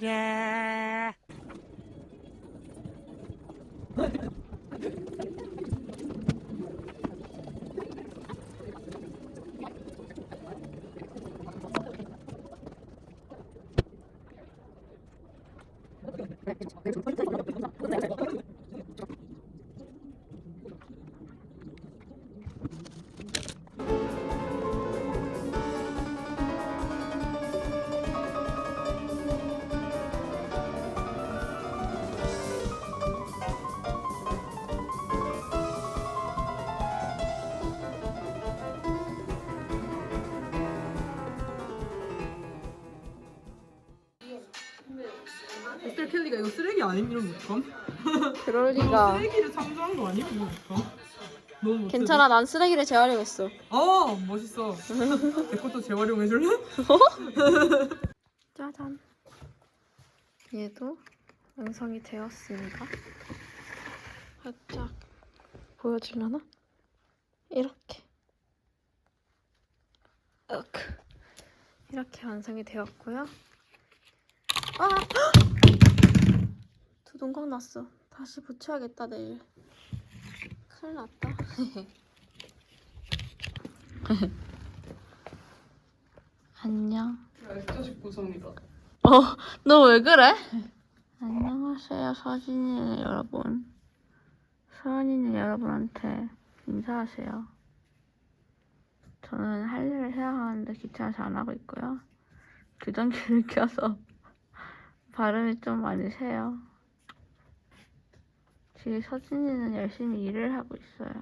Yeah. 켈리가 이거 쓰레기 아님 이런 어떡함? 그럴 리가. 쓰레기를 창조한 거 아니야? 이거 어떡함? 너무 멋지다. 괜찮아, 난 쓰레기를 재활용했어. 어 멋있어. 내 것도 재활용해 줄래? 짜잔. 얘도 완성이 되었습니다. 살짝 보여주려나? 이렇게. 이렇게 완성이 되었고요. 아! 두 동강 났어. 다시 붙여야겠다 내일. 큰일 났다. 안녕. 액자식 구성이다. 어, 너 왜 그래? 안녕하세요, 서진이 여러분. 서연이는 여러분한테 인사하세요. 저는 할 일을 해야 하는데 귀찮아서 안 하고 있고요. 규정기를 껴서 발음이 좀 많이 새요. 지금 서진이는 열심히 일을 하고 있어요.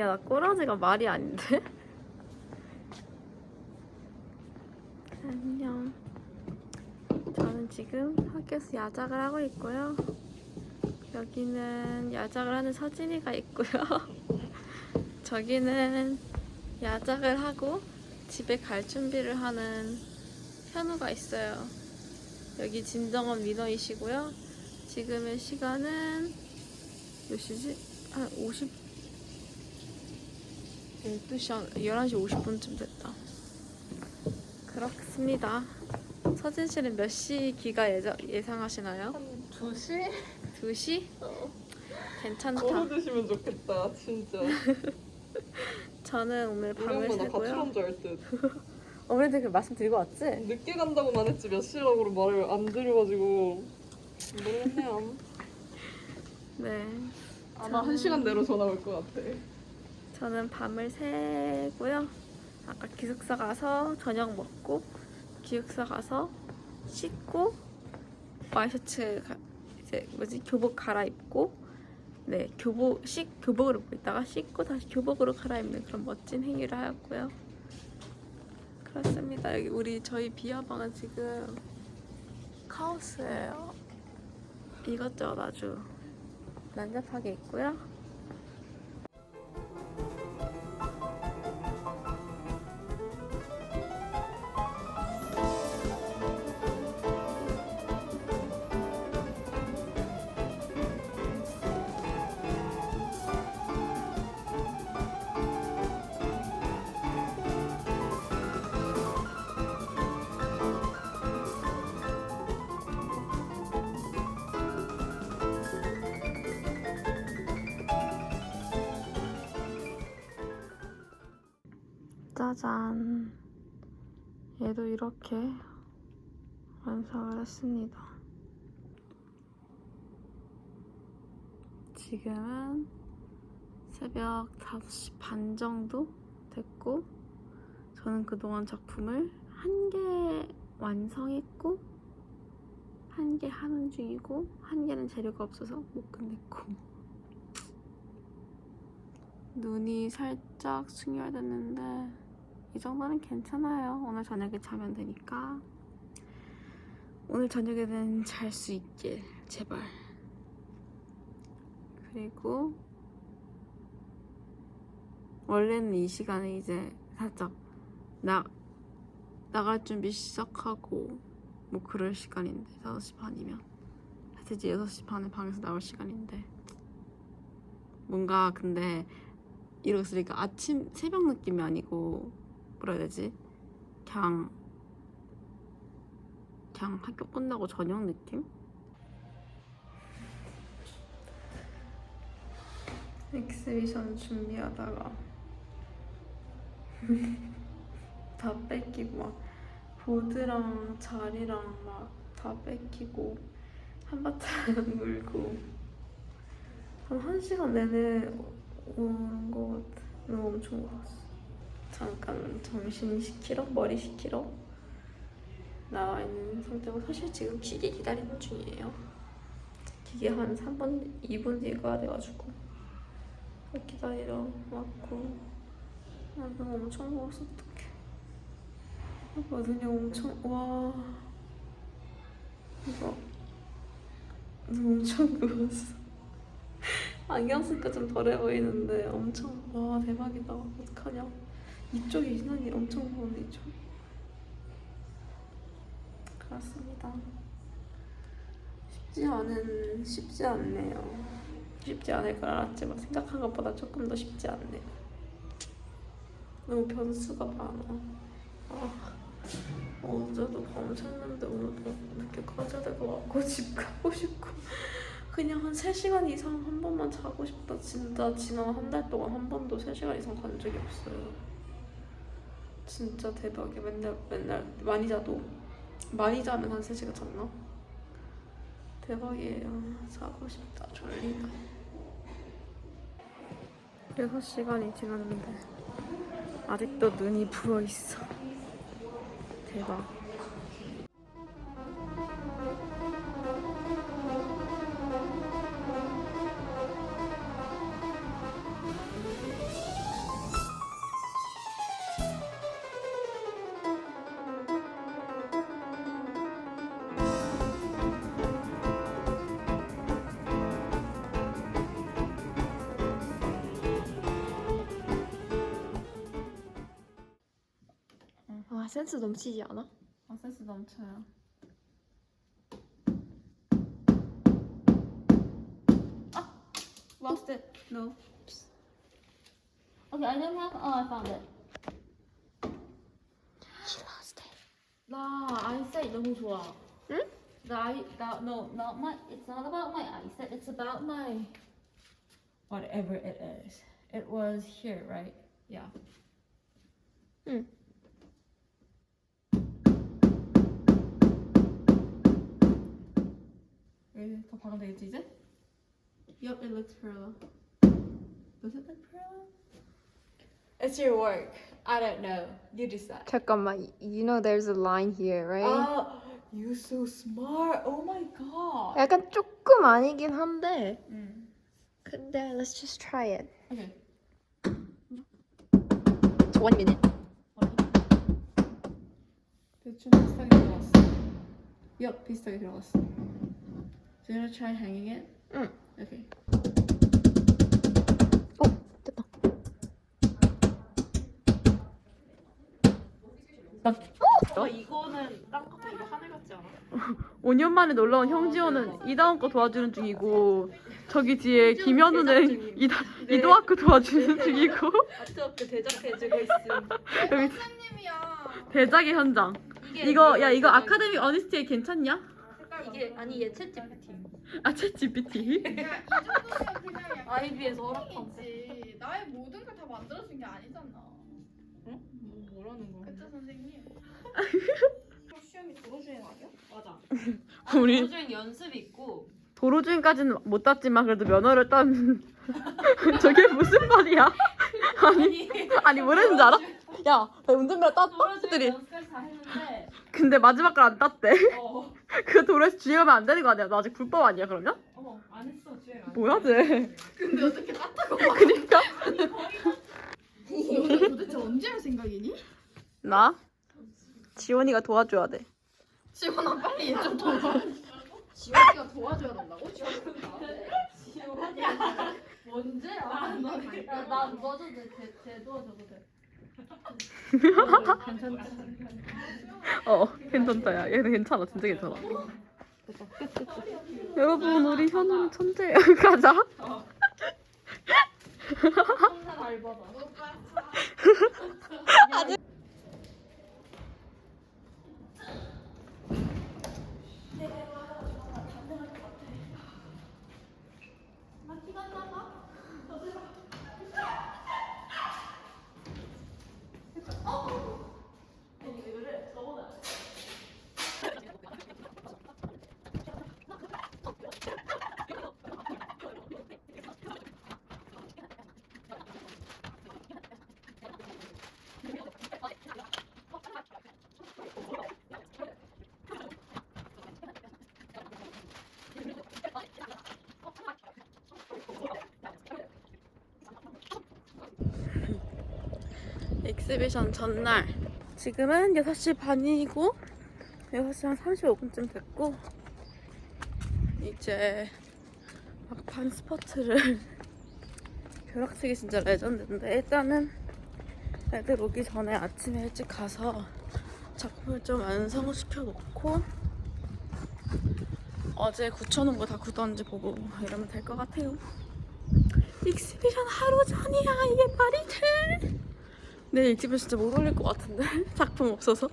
야, 나 꼬라지가 말이 아닌데? 안녕. 저는 지금 학교에서 야작을 하고 있고요. 여기는 야작을 하는 서진이가 있고요. 저기는 야작을 하고 집에 갈 준비를 하는 현우가 있어요. 여기 진정원 민호이시고요. 지금의 시간은 몇 시지? 한 50, 12시, 한 11시 50분쯤 됐다. 그렇습니다. 서진 씨는 몇시 귀가 예정, 예상하시나요? 2시? 2시? 괜찮다. 걸어주시면 좋겠다 진짜. 저는 오늘 밤을 새고요. 가출한 줄알 듯. 어머니들 그 말씀 드리고 왔지? 늦게 간다고만 했지 몇 시라고 말을 안 들어가지고 모르겠네요. 네. 아마 한 시간 내로 전화 올 것 같아. 저는 밤을 새고요. 아까 기숙사 가서 저녁 먹고 기숙사 가서 씻고 와이셔츠 가- 이제 뭐지 교복 갈아입고 네 교복 씻 교복을 입고 있다가 씻고 다시 교복으로 갈아입는 그런 멋진 행위를 하였고요. 그렇습니다. 여기 우리 저희 비어방은 지금 카오스예요. 이것저것 아주 난잡하게 있고요. 짜잔. 얘도 이렇게 완성을 했습니다. 지금은 새벽 5시 반 정도 됐고 저는 그동안 작품을 한 개 완성했고 한 개 하는 중이고 한 개는 재료가 없어서 못 끝냈고 눈이 살짝 충혈됐는데 이 정도는 괜찮아요. 오늘 저녁에 자면 되니까 오늘 저녁에는 잘 수 있길 제발. 그리고 원래는 이 시간에 이제 살짝 나 나갈 준비 시작하고 뭐 그럴 시간인데 5시 반이면 사실 이제 6시 반에 방에서 나올 시간인데 뭔가 근데 이러고 있으니까 아침 새벽 느낌이 아니고 뭐라 해야 되지? 그냥 그냥 학교 끝나고 저녁 느낌? 엑스비션 준비하다가 다 뺏기고 막 보드랑 자리랑 막 다 뺏기고 한바탕 물고 한 1시간 내내 오는 것 같아 너무 엄청 울었어 잠깐 점심 시키러? 머리 시키러? 나와 있는 상태고 사실 지금 기계 기다리는 중이에요. 기계 한 3분 2분 뒤에 가야 돼가지고. 기다리러 왔고. 아, 너무 엄청 먹었어 어떡해. 아빠 눈이 엄청 와. 이거. 눈 엄청 부었어. 안경 쓰니까 좀 덜해 보이는데 엄청 와 대박이다. 어떡하냐 이쪽이 눈이 엄청 부었네 이쪽 그렇습니다. 쉽지 않은 쉽지 않네요. 쉽지 않을 걸 알았지만 생각한 것보다 조금 더 쉽지 않네요. 너무 변수가 많아. 아, 어제도 밤 샜는데 오늘도 늦게 가져야 될 것 같고 집 가고 싶고. 그냥 한 3시간 이상 한 번만 자고 싶다 진짜 지난 한 달 동안 한 번도 3시간 이상 간 적이 없어요 진짜 대박이야. 맨날 맨날 많이 자도. 많이 자면 한 3시간 잤나? 대박이에요. 자고 싶다 졸리다 6시간이 지났는데 아직도 눈이 부어있어. 대박 아 센스 넘치지 않아? 아 센스 넘쳐요 아! Lost it No Okay, I don't have. Oh, I found it. She lost it 나 eyesight 너무 좋아. 응? 나 eye, 나 no, not my. It's not about my eyesight. It's about my. Whatever it is. It was here, right? Yeah. 응. 여기 더 박으면 되겠지 이제? Yup, it looks parallel Does it look parallel? It's your work. I don't know. You decide. 잠깐만, you know there's a line here, right? Ah, you so smart. Oh my god. 약간 조금 아니긴 한데 응. 근데 let's just try it. Okay. It's one minute. 대충 비슷하게 들어갔어. Yup, 비슷하게 들어갔어. So you wanna try hanging it? 응. Okay. 됐다. 어, 이거는 딴 것도 이거 하늘 같지 않아? 5년 만에 놀러온 형지호는 이다운 거 도와주는 중이고 저기 뒤에 김현우는 이다, 네. 이도학교 도와주는 중이고 아트업계 대작해주고 있음. 여기 선생님이야. 대작의 현장 이거 야 이거 아카데미 어니스티에 괜찮냐? 이게 아니 얘 챗GPT. 아 챗GPT 야, 이 정도면 그냥 약간 아이비에서 허락한 거. 지 나의 모든 걸 다 만들어준 게 아니잖아. 뭐, 뭐라는 거야? 그쵸 선생님? 시험이 또 도로주행 아니야? 맞아. 우리 도로주행 연습 있고 도로주행까지는 못 땄지만 그래도 면허를 딴 저게 무슨 말이야? 아니 아니 뭐랬는지 알아? 야, 나 운전면허 땄다? 도로주행 했더니 연습까지 다 했는데 근데 마지막 걸 안 땄대. 어, 그 도로에서 주행하면 안 되는 거 아니야? 나 아직 불법 아니야 그러면? 어머 안 했어 주행 안 뭐야 쟤? 근데 어떻게 땄다고 그니까 너 도대체 언제 할 생각이니? 나 지원이가 도와줘야 돼. 지원아 빨리 얘 좀 도와 지원이가 도와줘야 된다고? 지원이야 뭔지 아, 나 너도 돼, 돼 도와줘도 돼. 괜찮다. 어 괜찮다 야 얘는 괜찮아 진짜 괜찮아. 여러분 우리 현우 천재야 가자. 혼자 엑스비션 전날 지금은 6시 반이고 6시 한 35분쯤 됐고 이제 막판 스퍼트를 벼락치기 진짜 레전드인데 일단은 애들 오기 전에 아침에 일찍 가서 작품을 좀 완성시켜 놓고 어제 굳혀놓은 거 다 굳었는지 보고 이러면 될 것 같아요 익스비션 하루 전이야 이게 말이 돼? 내일 집에 진짜 못 올릴 것 같은데 작품 없어서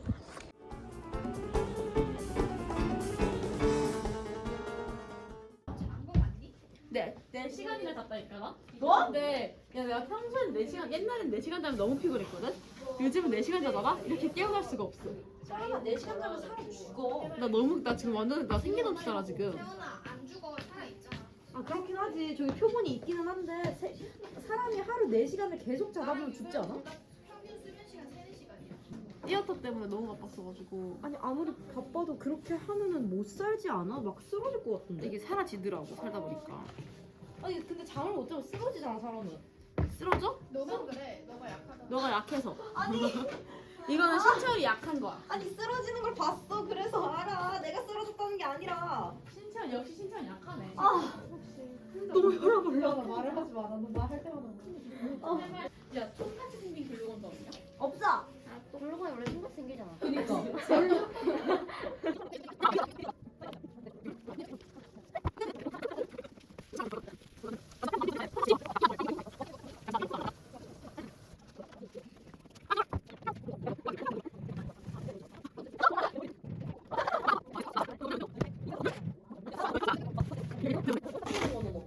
네, 내 시간이나 잤다니까 나? 뭐? 근데 야 내가 평소엔 4시간 옛날엔 4시간 자면 너무 피곤했거든? 요즘은 4시간 자다가 이렇게 깨어날 수가 없어 사람아 4시간 자면 사람 죽어. 나 너무 나 지금 완전 나 생기 넘치잖아 지금 태연아 안 죽어 살아있잖아 아 그렇긴 하지 저기 표본이 있기는 한데 세- 사람이 하루 4시간을 계속 자다 보면 죽지 않아? 평균 수면 시간 3, 4시간 이야 띠어터 때문에 너무 바빴어가지고. 아니 아무리 바빠도 그렇게 하면은 못 살지 않아? 막 쓰러질 것 같은데. 이게 사라지더라고 살다 보니까. 아니 근데 잠을 못 자면 쓰러지잖아 사람은. 쓰러져? 너가 그래. 너가 약하잖아 너가 약해서. 아니. 이거는 신체율이 약한 거야. 아니 쓰러지는 걸 봤어. 그래서 알아. 내가 쓰러졌다는 게 아니라. 신체는 역시 신체는 약하네. 아. 너무 혈압 올라 말을 하지 마라. 너 말할 때마다. 야 똑같이 생긴 글루건 도 없냐? 없어 글루건이 원래 똑같이 생기잖아. 그니까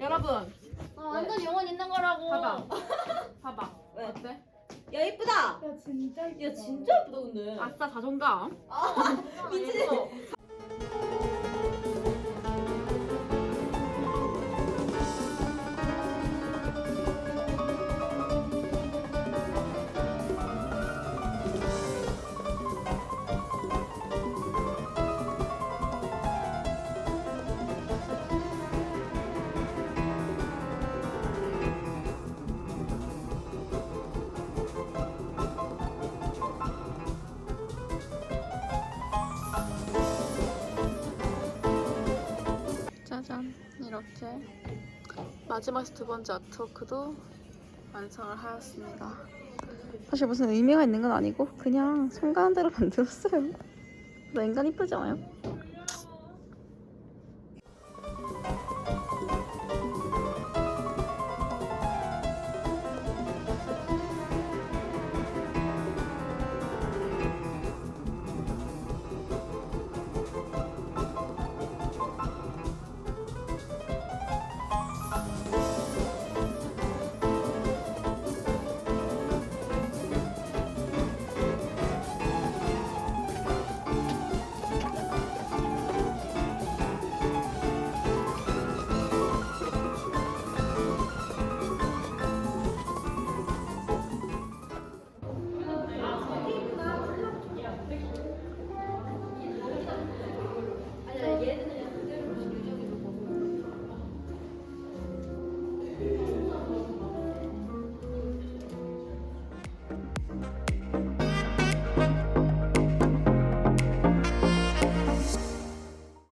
여러분 아, 완전 영혼 있는 거라고. 봐봐 봐봐 왜? 어때? 야 이쁘다 야 진짜 이쁘다 야 진짜 예쁘다 근데. 아싸 자존감. 미친 이렇게 마지막 두 번째 아트워크도 완성을 하였습니다 사실 무슨 의미가 있는 건 아니고 그냥 손 가는 대로 만들었어요 나 인간 이쁘지 않아요?